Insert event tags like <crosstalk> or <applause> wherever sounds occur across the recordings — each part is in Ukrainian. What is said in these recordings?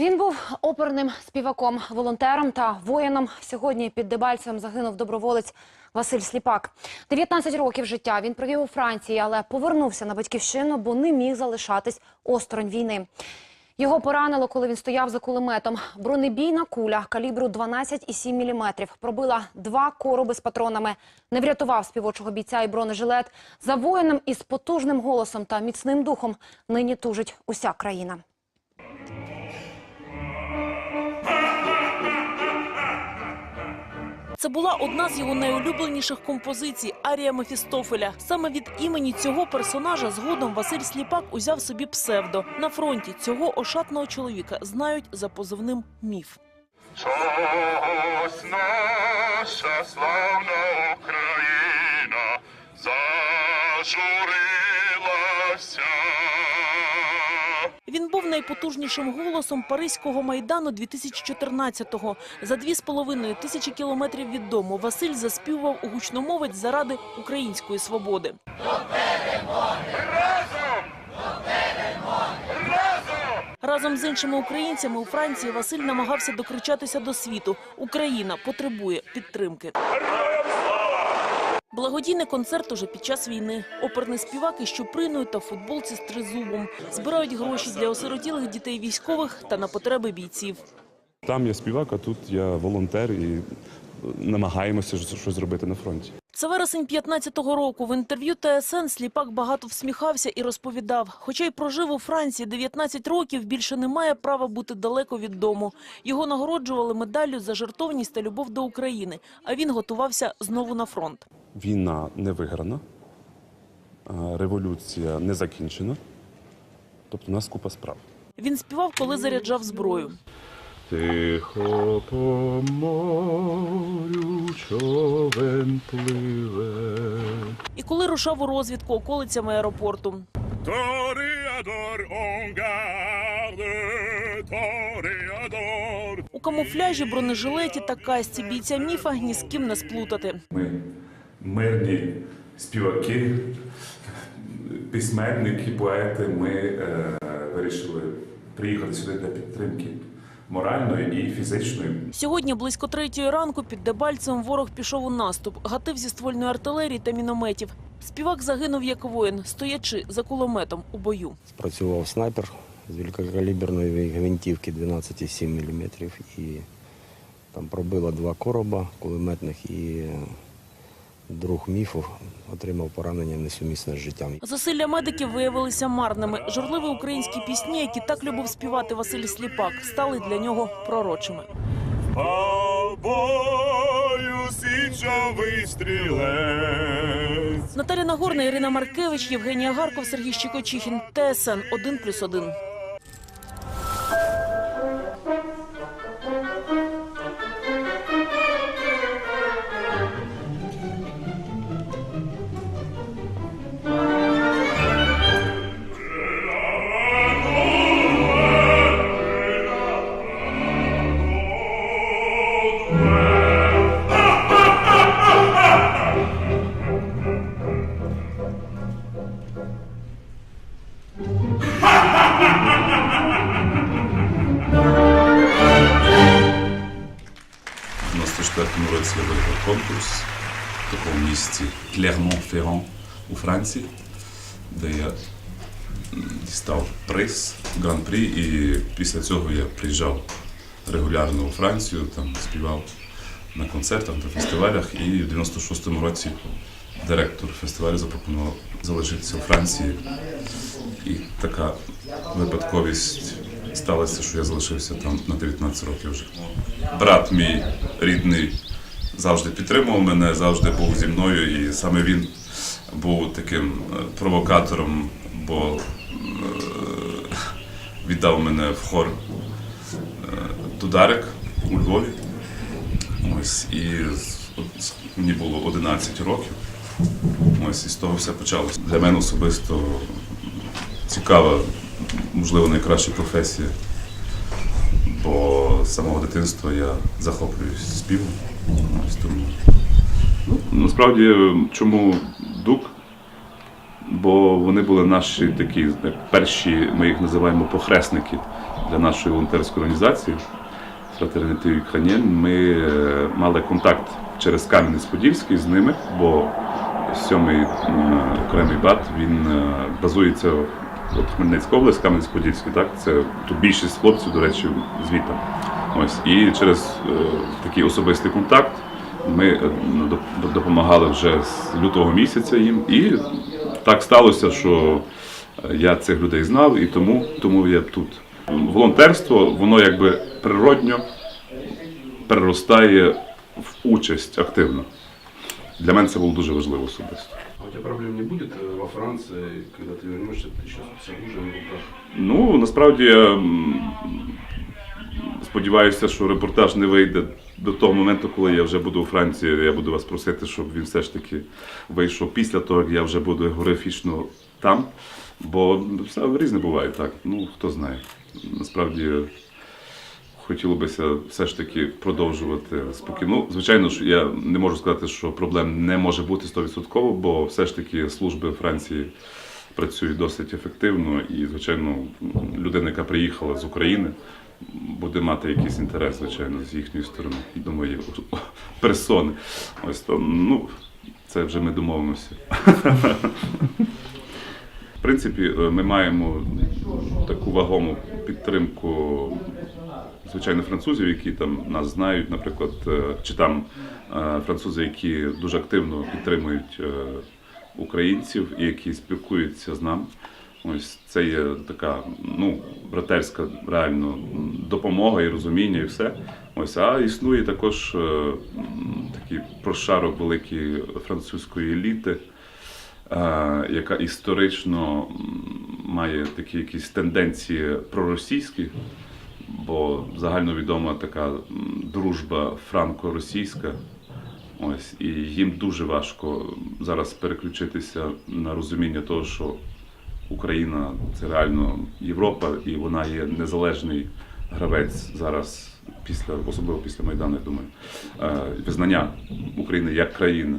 Він був оперним співаком, волонтером та воїном. Сьогодні під Дебальцем загинув доброволець Василь Сліпак. 19 років життя він провів у Франції, але повернувся на батьківщину, бо не міг залишатись осторонь війни. Його поранило, коли він стояв за кулеметом. Бронебійна куля калібру 12,7 мм пробила два короби з патронами. Не врятував співочого бійця і бронежилет. За воїном із потужним голосом та міцним духом нині тужить уся країна. Це була одна з його найулюбленіших композицій Арія Мефістофеля. Саме від імені цього персонажа згодом Василь Сліпак узяв собі псевдо. На фронті цього ошатного чоловіка знають за позивним міф. Ось наша славна Україна зажурилася. Найпотужнішим голосом Паризького майдану 2014-го. За дві з половиною тисячі кілометрів від дому Василь заспівував у гучномовець заради української свободи. Разом з іншими українцями у Франції Василь намагався докричатися до світу. Україна потребує підтримки. Благодійний концерт уже під час війни. Оперний співак із Чуприною та футболці з тризубом. Збирають гроші для осиротілих дітей військових та на потреби бійців. Там я співак, а тут я волонтер і намагаємося щось зробити на фронті. Це вересень 15-го року. В інтерв'ю ТСН Сліпак багато всміхався і розповідав. Хоча й прожив у Франції 19 років, більше не має права бути далеко від дому. Його нагороджували медаллю за жертовність та любов до України, а він готувався знову на фронт. Війна не виграна, революція не закінчена. Тобто у нас купа справ. Він співав, коли заряджав зброю. Тихо по морю човен пливе. І коли рушав у розвідку околицями аеропорту. Тореадор, он гарде. У камуфляжі, бронежилеті та касті бійця міфа ні з ким не сплутати. Ми мирні співаки, письменники, поети. Ми е, вирішили приїхати сюди для підтримки моральної і фізичної. Сьогодні близько третьої ранку під Дебальцем ворог пішов у наступ, гатив зі ствольної артилерії та мінометів. Співак загинув як воїн, стоячи за кулеметом у бою. Працював снайпер з великокаліберної гвинтівки 12,7 мм і там пробило два короба кулеметних і друг міфу отримав поранення несумісне з життям. Зусилля медиків виявилися марними. Журливі українські пісні, які так любив співати Василь Сліпак, стали для нього пророчими. А бою січовий стрілець. Наталя Нагорна, Ірина Маркевич, Євгенія Гарков, Сергій Щекочихін. ТСН 1+,1. Дістав приз гран-прі, і після цього я приїжджав регулярно у Францію, там співав на концертах, на фестивалях. І в 96-му році директор фестивалю запропонував залишитися у Франції. І така випадковість сталася, що я залишився там на 19 років вже. Брат мій рідний завжди підтримував мене, завжди був зі мною, і саме він був таким провокатором, бо віддав мене в хор е, Дударик у Львові. Ось і мені було 11 років. Ось і з того все почалося. Для мене особисто цікава, можливо, найкраща професія. Бо з самого дитинства я захоплююсь співом. Ось тому. Ну, насправді, чому дук? Бо вони були наші такі перші, ми їх називаємо похресники для нашої волонтерської організації Фратернити Ukrainian. Ми е, мали контакт через Кам'янець-Подільський з ними, бо сьомий окремий бат він е, базується от Хмельницька область, Кам'янець-Подільський, так це тут більшість хлопців, до речі, звідти. Ось і через е, такий особистий контакт ми е, допомагали вже з лютого місяця їм, і так сталося, що е, я цих людей знав, і тому, тому я тут. Волонтерство, воно якби природньо переростає в участь активно. Для мене це було дуже важливо особисто. А у тебя проблем не будет э, во Франции, когда ты вернешься, ты еще с оружием в руках? Ну, насправді я м, сподіваюся, що репортаж не вийде до того моменту, коли я вже буду у Франції. Я буду вас просити, щоб він все ж таки вийшов після того, як я вже буду географічно там. Бо все різне буває так. Ну, хто знає. Насправді хотілося б все ж таки продовжувати спокійно. Ну, звичайно ж, я не можу сказати, що проблем не може бути 100%, бо все ж таки служби Франції працюють досить ефективно, і, звичайно, людина, яка приїхала з України, буде мати якийсь інтерес, звичайно, з їхньої сторони, до моєї персони. Ось то, ну, це вже ми домовимося. В принципі, е, ми маємо таку вагому підтримку, звичайно, французів, які там нас знають, наприклад, е, чи там е, французи, які дуже активно підтримують українців і які спілкуються з нами. Ось це є така ну братерська реально допомога і розуміння, і все. Ось а існує також е, такий прошарок великої французької еліти, е, яка історично має такі якісь тенденції проросійські, бо загальновідома така дружба франко-російська. Ось і їм дуже важко зараз переключитися на розуміння того, що Україна це реально Європа, і вона є незалежний гравець зараз, після особливо після Майдану, я думаю, е, визнання України як країни.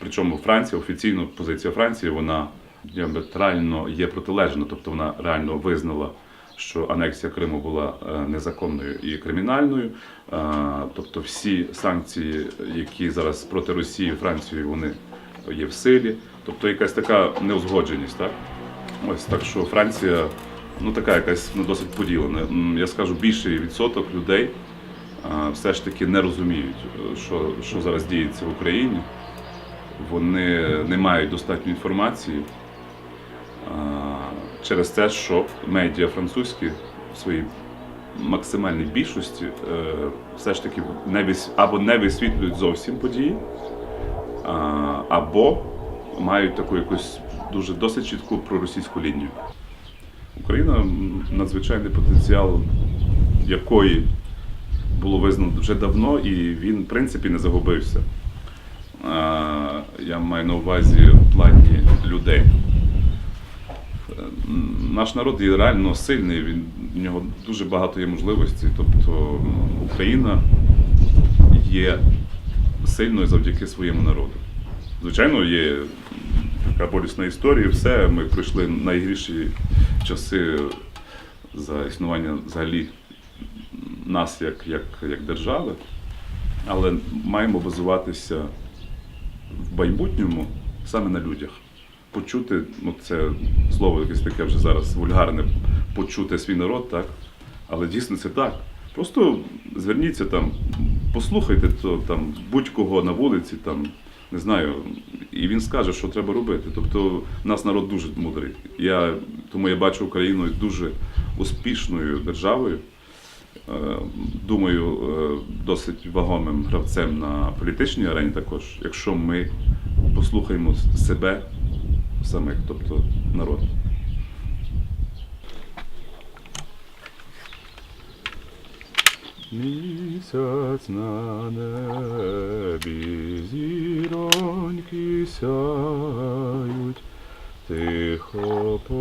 Причому Франція, офіційно позиція Франції, вона діаметрально є протилежна, тобто вона реально визнала, що анексія Криму була е, незаконною і кримінальною. Е, Тобто всі санкції, які зараз проти Росії, Франції, вони є в силі. Тобто якась така неузгодженість, так? Ось так що Франція, ну така якась ну, досить поділена. Я скажу, більший відсоток людей а, все ж таки не розуміють, е, що, що зараз діється в Україні. Вони не мають достатньо інформації а, через те, що медіа французькі в своїй максимальній більшості е, все ж таки не або не висвітлюють зовсім події, або мають таку якусь дуже досить чітку проросійську лінію. Україна надзвичайний потенціал, якої було визнано вже давно, і він, в принципі, не загубився. Я маю на увазі в плані людей. Наш народ є реально сильний, він, в нього дуже багато є можливостей. Тобто Україна є сильною завдяки своєму народу. Звичайно, є така болісна історія, все. Ми пройшли найгірші часи за існування взагалі нас як, як, як держави, але маємо базуватися в майбутньому саме на людях. Почути, ну це слово якесь таке вже зараз вульгарне, почути свій народ, так? Але дійсно це так. Просто зверніться там, послухайте то там будь-кого на вулиці, там, не знаю, і він скаже, що треба робити. Тобто нас народ дуже мудрий. Я, тому я бачу Україну дуже успішною державою. Е, Думаю, е, досить вагомим гравцем на політичній арені також, якщо ми послухаємо себе самих, тобто народ. Місяць на небі зіроньки сяють, тихо по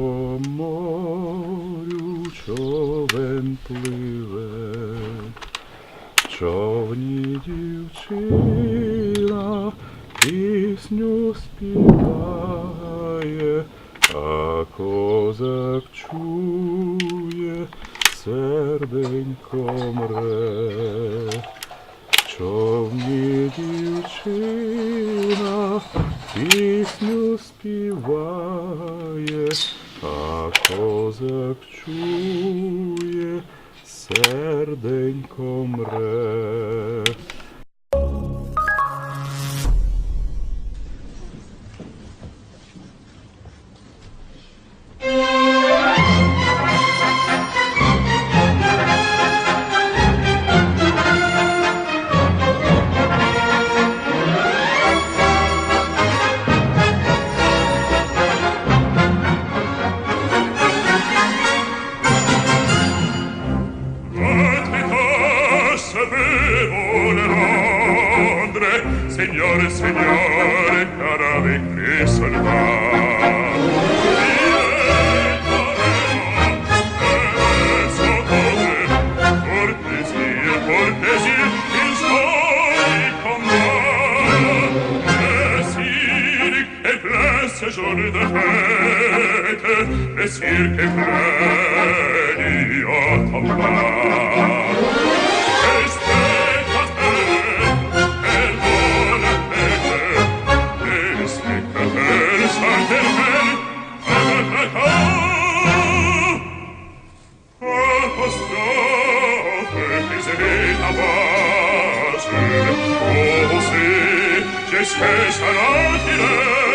Oh, see, just as an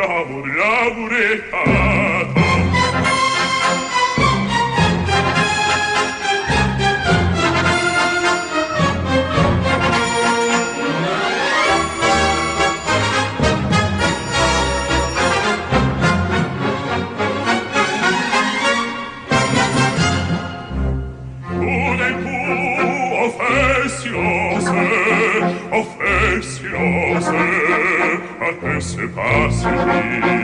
l'amore, l'amore, ah. que se passe Vive,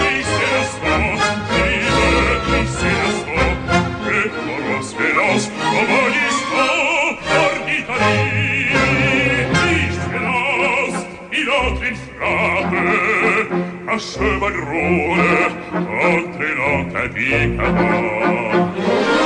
miseras vos, vive, miseras vos, et conoscerás como listo por Italie. Miseras, il autre infrate, a cheval rôle, entre l'antadica va.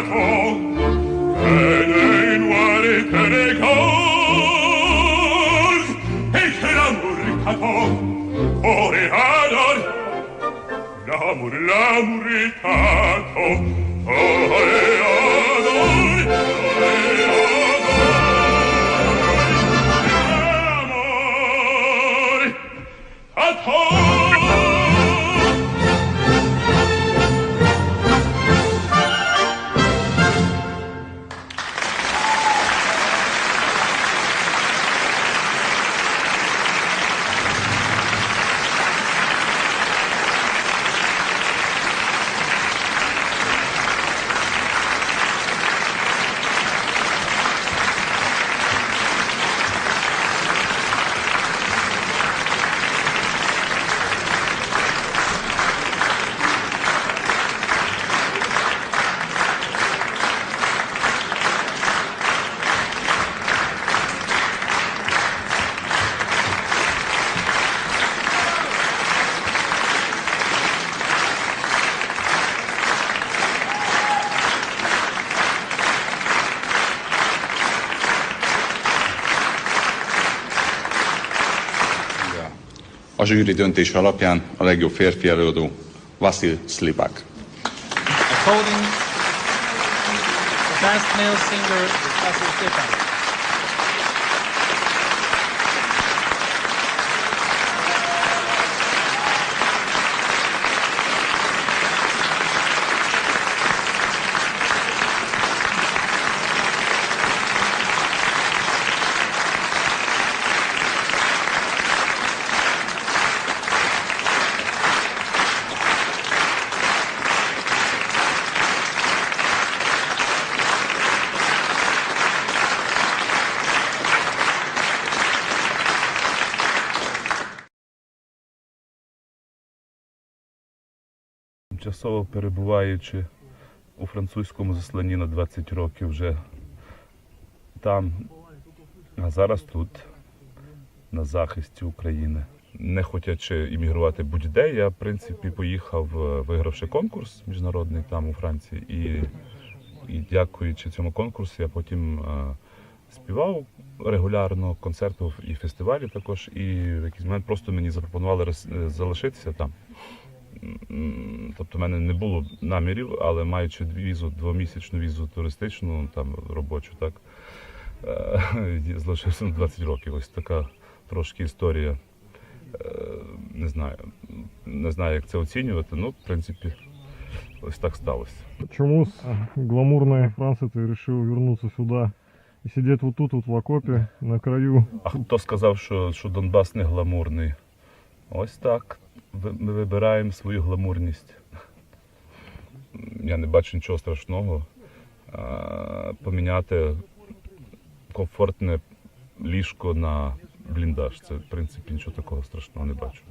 hope. A zsűri döntés alapján a legjobb férfi előadó Vasil the best male singer Vasil Stepan. Тимчасово перебуваючи у французькому засланні на 20 років вже там, а зараз тут, на захисті України. Не хотячи іммігрувати будь-де, я в принципі поїхав, е, вигравши конкурс міжнародний там у Франції, і, і дякуючи цьому конкурсу, я потім е, співав регулярно, концертував і фестивалі також. І в якийсь момент просто мені запропонували е, залишитися там. Тобто в мене не було намірів, але маючи візу, двомісячну візу туристичну, там робочу, так е, <laughs> залишився на 20 років. Ось така трошки історія. Е, Не знаю, не знаю, як це оцінювати. Ну, в принципі, ось так сталося. Чому з гламурної Франції ти вирішив повернутися сюди і сидіти вот тут, вот в окопі, на краю? А хто сказав, що, що Донбас не гламурний? Ось так. Ми вибираємо свою гламурність. Я не бачу нічого страшного. Поміняти комфортне ліжко на бліндаж. Це, в принципі, нічого такого страшного не бачу.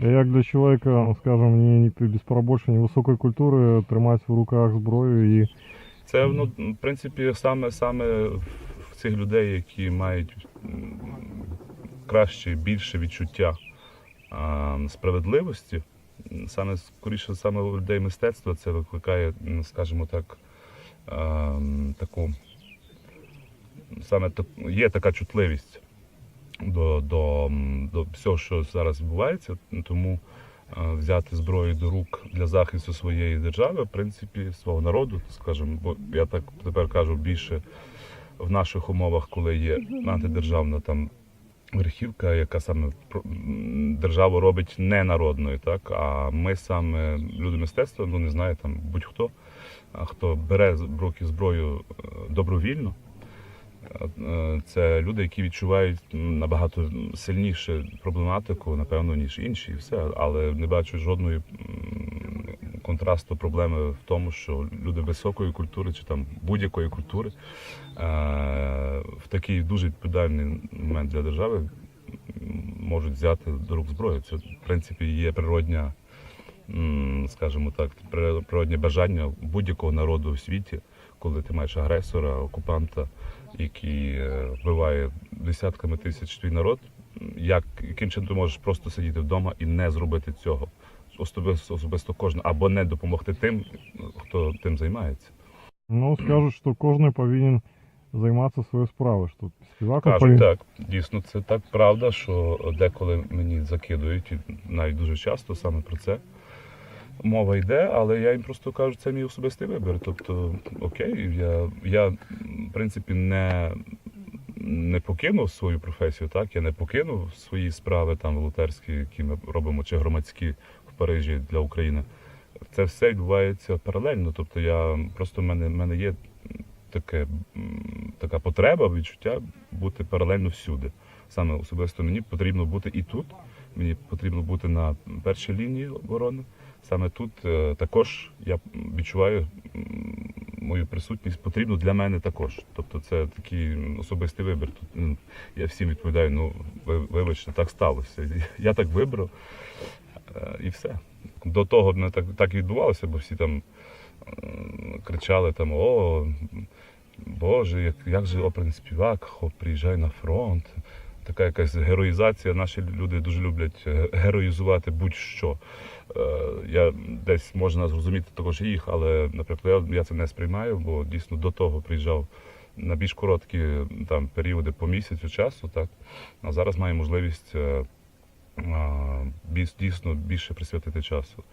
Як для чоловіка, скажімо, без пробочення високої культури тримати в руках зброю і Це ну, в принципі саме, саме в цих людей, які мають краще, більше відчуття справедливості. Саме скоріше, саме у людей мистецтва це викликає, скажімо так, таку саме так, є така чутливість до, до, до всього, що зараз відбувається. Тому взяти зброю до рук для захисту своєї держави, в принципі, свого народу, скажімо, бо я так тепер кажу більше в наших умовах, коли є антидержавна там верхівка, яка саме державу робить не народною, так а ми саме люди мистецтва, ну не знаю, там будь-хто, хто бере в руки зброю е, добровільно. Е, Це люди, які відчувають набагато сильніше проблематику, напевно, ніж інші, і все. Але не бачу жодної контрасту проблеми в тому, що люди високої культури чи там будь-якої культури е, в такий дуже відповідальний момент для держави можуть взяти до рук зброю. Це в принципі є природня, скажімо так, при- природнє бажання будь-якого народу у світі, коли ти маєш агресора, окупанта, який е, вбиває десятками тисяч твій народ. Як яким чином ти можеш просто сидіти вдома і не зробити цього? Особисто, особисто кожен, або не допомогти тим, хто тим займається. ну скажуть, що кожен повинен займатися своєю справою. Що співак Кажуть, повинен... так, дійсно, це так правда, що деколи мені закидують, і навіть дуже часто саме про це мова йде, але я їм просто кажу, це мій особистий вибір. Тобто, окей, я, я в принципі не, не покинув свою професію, так, я не покинув свої справи там волонтерські, які ми робимо, чи громадські Парижі для України. Це все відбувається паралельно. Тобто я просто в мене, в мене є таке, така потреба, відчуття бути паралельно всюди. Саме особисто мені потрібно бути і тут. Мені потрібно бути на першій лінії оборони. Саме тут е, також я відчуваю мою присутність потрібну для мене також. Тобто це такий особистий вибір. Тут я всім відповідаю, ну вибачте, так сталося. Я так вибрав і все. До того не так, так відбувалося, бо всі там кричали там о. Боже, як, як же оперний співак, хо, приїжджає на фронт. Така якась героїзація. Наші люди дуже люблять е, героїзувати будь-що. Е, Я десь можна зрозуміти також їх, але, наприклад, я, це не сприймаю, бо дійсно до того приїжджав на більш короткі там періоди по місяцю часу, так а зараз маю можливість е, дійсно більше присвятити часу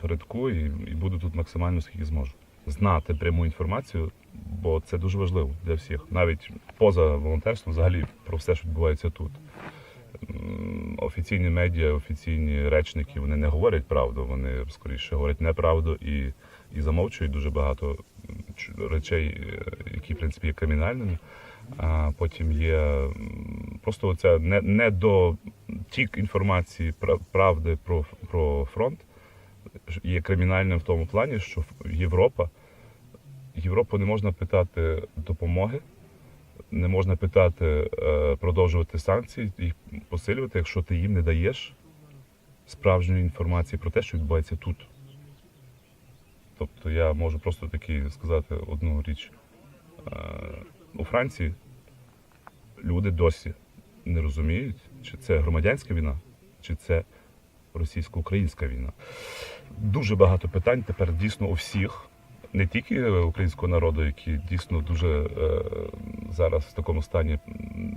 передку і, і буду тут максимально скільки зможу. Знати пряму інформацію, бо це дуже важливо для всіх, навіть поза волонтерством, взагалі про все, що відбувається тут. Офіційні медіа, офіційні речники вони не говорять правду, вони скоріше говорять неправду і, і замовчують дуже багато речей, е, які в принципі є кримінальними. А потім є просто оця не, не до тік інформації пра- правди про, про фронт є кримінальним в тому плані, що Європа, Європу не можна питати допомоги, не можна питати е, продовжувати санкції, їх посилювати, якщо ти їм не даєш справжньої інформації про те, що відбувається тут. Тобто я можу просто таки сказати одну річ. Е, у Франції люди досі не розуміють, чи це громадянська війна, чи це російсько-українська війна. Дуже багато питань тепер дійсно у всіх, не тільки українського народу, який дійсно дуже е, зараз в такому стані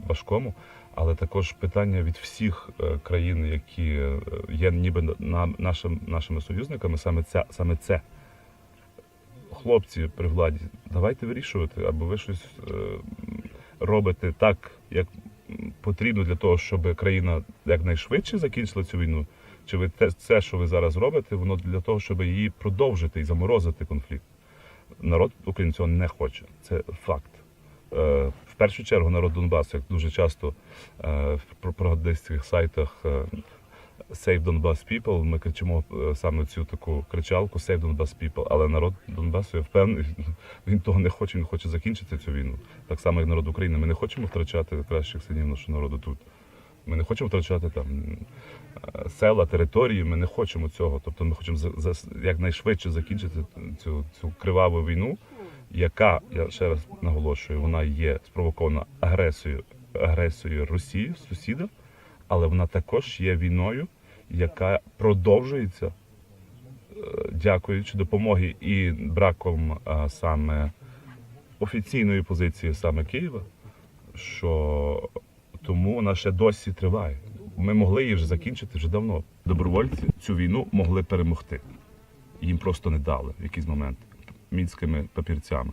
важкому, але також питання від всіх е, країн, які е, є ніби на, нашим, нашими союзниками, саме це, саме це. Хлопці при владі, давайте вирішувати, або ви щось е, робите так, як потрібно для того, щоб країна якнайшвидше закінчила цю війну. Чи ви те, це, що ви зараз робите, воно для того, щоб її продовжити і заморозити конфлікт? Народ України цього не хоче. Це факт. Е, в першу чергу народ Донбасу, як дуже часто е, в пропагандистських сайтах Save Donbass People, ми кричимо е, саме цю таку кричалку Save Donbass People, але народ Донбасу, я впевнений, <laughs> він того не хоче, він хоче закінчити цю війну. Так само, як народ України. Ми не хочемо втрачати кращих синів нашого народу тут. Ми не хочемо втрачати там е, села, території. Ми не хочемо цього. Тобто ми хочемо за, за якнайшвидше закінчити цю, цю криваву війну, яка я ще раз наголошую, вона є спровокована агресією, агресією Росії, сусіда, але вона також є війною, яка продовжується, е, дякуючи допомоги і браком а, саме офіційної позиції саме Києва, що тому вона ще досі триває. Ми могли її вже закінчити вже давно. Добровольці цю війну могли перемогти. Їм просто не дали в якийсь момент мінськими папірцями.